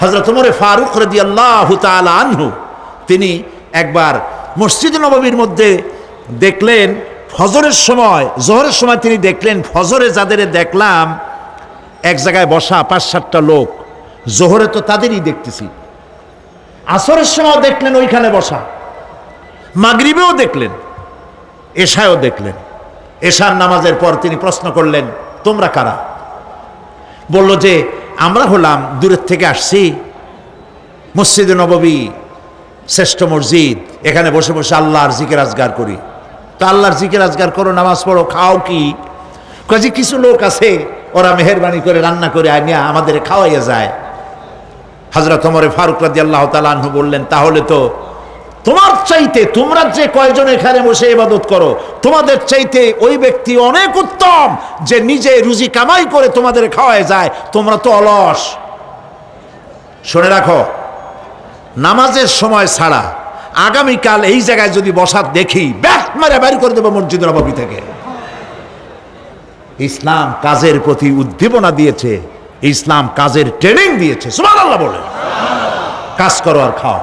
হজরত উমরে ফারুক রদি আল্লাহ আনহু, তিনি একবার মসজিদ নববীর মধ্যে দেখলেন, ফজরের সময়, জোহরের সময় তিনি দেখলেন, ফজরে যাদের দেখলাম, এক জায়গায় বসা পাঁচ সাতটা লোক, জোহরে তো তাদেরই দেখতেছি। আসরের সময় দেখলেন, ওইখানে বসা। মাগরিবেও দেখলেন, এশায়ও দেখলেন। এশার নামাজের পর তিনি প্রশ্ন করলেন, তোমরা কারা? বলল যে আমরা হলাম দূরের থেকে আসছি। মসজিদে নববী, শ্রেষ্ঠ মসজিদ, এখানে বসে বসে আল্লাহর জিকের আজগার করি। তো আল্লাহর জিকের আজগার করো, নামাজ পড়ো, খাও কি? কাজে কিছু লোক আছে, ওরা মেহরবানি করে, রান্না করে আনিয়া আমাদের খাওয়াইয়া যায়। হজরত অমরে ফারুক রাজি আল্লাহ তালাহু বললেন, তাহলে তো তোমার চাইতে তোমরা যে কয়জন এখানে বসে ইবাদত করো, তোমাদের চাইতে ওই ব্যক্তি অনেক উত্তম যে নিজে রুজি কামাই করে তোমাদের খাওয়ায় যায়, তোমরা তো অলস। শুনে রাখো, নামাজের সময় ছাড়া আগামীকাল এই জায়গায় যদি বসাত দেখি ব্যাট মারে বাড়ি করে দেবো মসজিদ নবাবী থেকে। ইসলাম কাজের প্রতি উদ্দীপনা দিয়েছে, ইসলাম কাজের ট্রেনিং দিয়েছে, সুবহানাল্লাহ বলে। কাজ করো আর খাও।